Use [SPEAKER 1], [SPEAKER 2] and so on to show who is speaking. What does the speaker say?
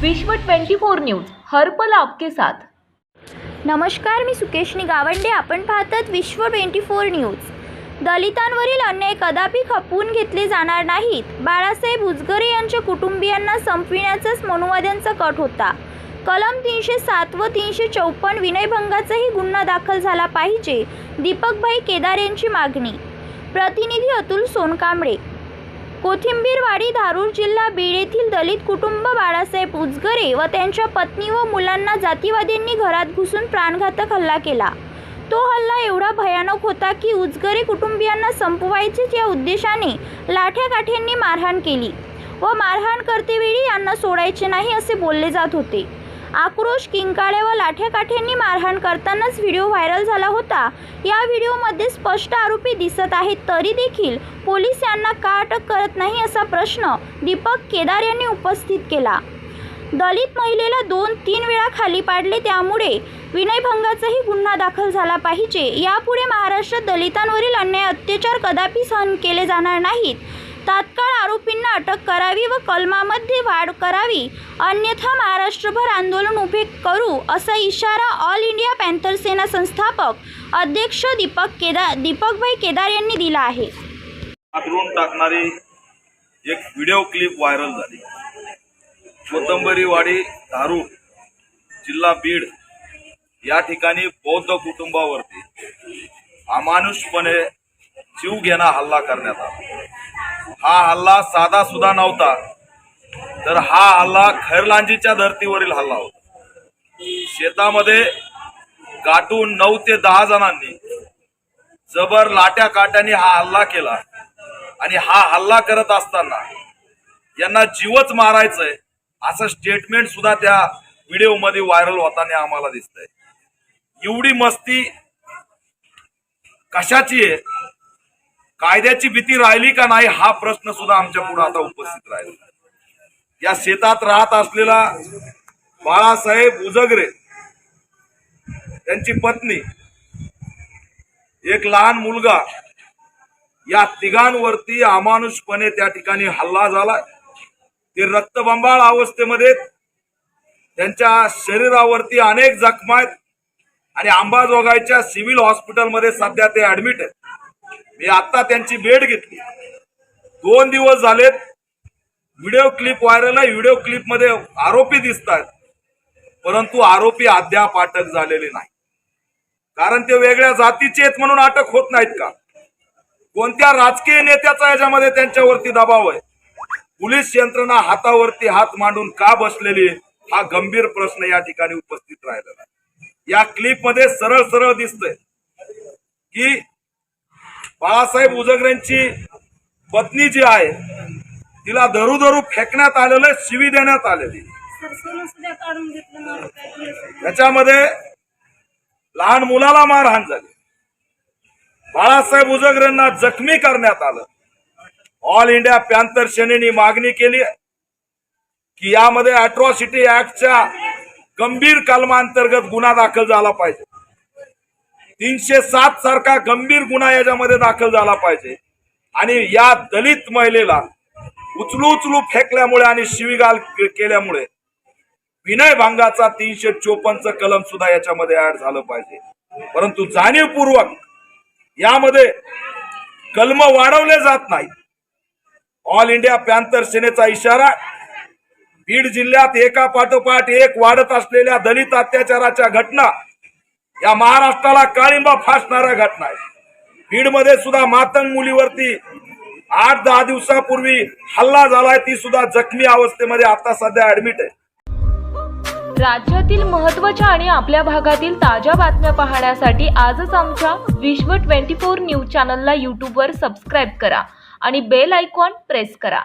[SPEAKER 1] विश्व 24 न्यूज हर्पल आपके साथ.
[SPEAKER 2] नमस्कार मी सुकेशनी गावंडे. आपण पाहतात विश्व ट्वेंटी फोर न्यूज. दलितांवरील अन्याय कदापि खपवून घेतले जाणार नाहीत. बाळासाहेब उजगरे यांच्या कुटुंबियांना संपविण्याचाच मनुवाद्यांचा कट होता. कलम तीनशे सात व तीनशे चौपन्न विनयभंगाचाही गुन्हा दाखल झाला पाहिजे दीपकभाई केदार यांची मागणी. प्रतिनिधी अतुल सोनकांबळे. कोथिंबीरवाडी धारूर जिल्हा बीड येथील दलित कुटुंब बाळासाहेब उजगरे व त्यांच्या पत्नी व मुलांना जातीवाद्यांनी घरात घुसून प्राणघातक हल्ला केला. तो हल्ला एवढा भयानक होता की उजगरे कुटुंबियांना संपवायचेच या उद्देशाने लाठ्याकाठ्यांनी मारहाण केली व मारहाण करतेवेळी यांना सोडायचे नाही असे बोलले जात होते. आक्रोश किंकाळे व लाठेकाठ्यांनी मारहाण करतानाच व्हिडिओ व्हायरल झाला होता. या व्हिडिओमध्ये स्पष्ट आरोपी दिसत आहेत. तरी देखील पोलीस यांना का अटक करत नाही असा प्रश्न दीपक केदार यांनी उपस्थित केला. दलित महिलेला दोन तीन वेळा खाली पाडले त्यामुळे विनयभंगाचाही गुन्हा दाखल झाला पाहिजे. यापुढे महाराष्ट्रात दलितांवरील अन्याय अत्याचार कदापि सहन केले जाणार नाहीत. तात्काळ आरोपींना अटक करावी व कलमामध्ये वाढ करावी. अन्यथा महाराष्ट्रभर आंदोलन उभे करू असा इशारा ऑल इंडिया पॅन्थर सेना संस्थापक अध्यक्ष दीपक केदार दीपकभाई केदार यांनी दिला आहे.
[SPEAKER 3] टाकणारी एक व्हिडिओ क्लिप व्हायरल झाली. कोथंबरीवाडी धारूर जिल्हा बीड या ठिकाणी बौद्ध कुटुंबावरती अमानुषपणे जीव घेणा हल्ला करण्यात आला. हा हल्ला साधा सुद्धा नव्हता तर हा हल्ला खैरलांजीच्या धर्तीवरील हल्ला होता. शेतामध्ये गाठून नऊ ते दहा जणांनी जबर लाट्या काट्याने हा हल्ला केला आणि हा हल्ला करत असताना यांना जीवच मारायचंय असं स्टेटमेंट सुद्धा त्या व्हिडिओमध्ये व्हायरल होताना आम्हाला दिसतंय. एवढी मस्ती कशाची आहे? कायद्याची भीती राहिली का नाही हा प्रश्न सुद्धा आमच्या पुढे आता उपस्थित राहिला. या शेतात राहत असलेला बाळासाहेब उजगरे त्यांची पत्नी एक लहान मुलगा या तिघांवरती अमानुषपणे त्या ठिकाणी हल्ला झाला ते रक्तबंबाळ अवस्थेमध्ये त्यांच्या शरीरावरती अनेक जखमा आहेत आणि अंबाजोगाईच्या सिव्हिल हॉस्पिटलमध्ये सध्या ते ऍडमिट आहेत. मी आता त्यांची भेट घेतली. दोन दिवस झालेत व्हिडिओ क्लिप व्हायरल आहे व्हिडिओ क्लिपमध्ये आरोपी दिसतात परंतु आरोपी अद्याप अटक झालेले नाही कारण ते वेगळ्या जातीचे आहेत म्हणून अटक होत नाहीत का? कोणत्या राजकीय नेत्याचा याच्यामध्ये त्यांच्यावरती दबाव आहे? पोलीस यंत्रणा हातावरती हात मांडून का बसलेली आहे? हा गंभीर प्रश्न या ठिकाणी उपस्थित राहिलेला या क्लिपमध्ये सरळ सरळ दिसतंय की बाळासाहेब उजगरेंची पत्नी जी आहे तिला धरू धरू फेकण्यात आलेलं आहे, शिवी देण्यात आलेली त्याच्यामध्ये लहान मुलाला मारहाण झाली. बाळासाहेब उजगरेंना जखमी करण्यात आलं. ऑल इंडिया पॅन्थर सेनेनी मागणी केली की यामध्ये अट्रॉसिटी ऍक्टच्या गंभीर कलमांतर्गत गुन्हा दाखल झाला पाहिजे. तीनशे सात सारखा गंभीर गुन्हा याच्यामध्ये दाखल झाला पाहिजे. आणि या दलित महिलेला उचलू उचलू फेकल्यामुळे आणि शिवीगाल केल्यामुळे विनय भांगाचा तीनशे चोपन्नचं कलम सुद्धा याच्यामध्ये ऍड झालं पाहिजे. परंतु जाणीवपूर्वक यामध्ये कलम वाढवले जात नाही ऑल इंडिया पॅन्थर सेनेचा इशारा बीड जिल्ह्यात एका पाठोपाठ एक वाढत असलेल्या दलित अत्याचाराच्या घटना या महाराष्ट्राला काळिंबा फासणाऱ्या घटना आहे. बीडमध्ये सुद्धा मातंग मुलीवरती आठ दहा दिवसापूर्वी हल्ला झालाय ती सुद्धा जखमी अवस्थेमध्ये आता सध्या ऍडमिट आहे.
[SPEAKER 1] राज्यातील महत्त्वाच्या आणि आपल्या भागातील ताज्या बातम्या पाहण्यासाठी आजच आमच्या विश्व 24 न्यूज चॅनलला यूट्यूबवर सबस्क्राईब करा आणि बेल आयकॉन प्रेस करा.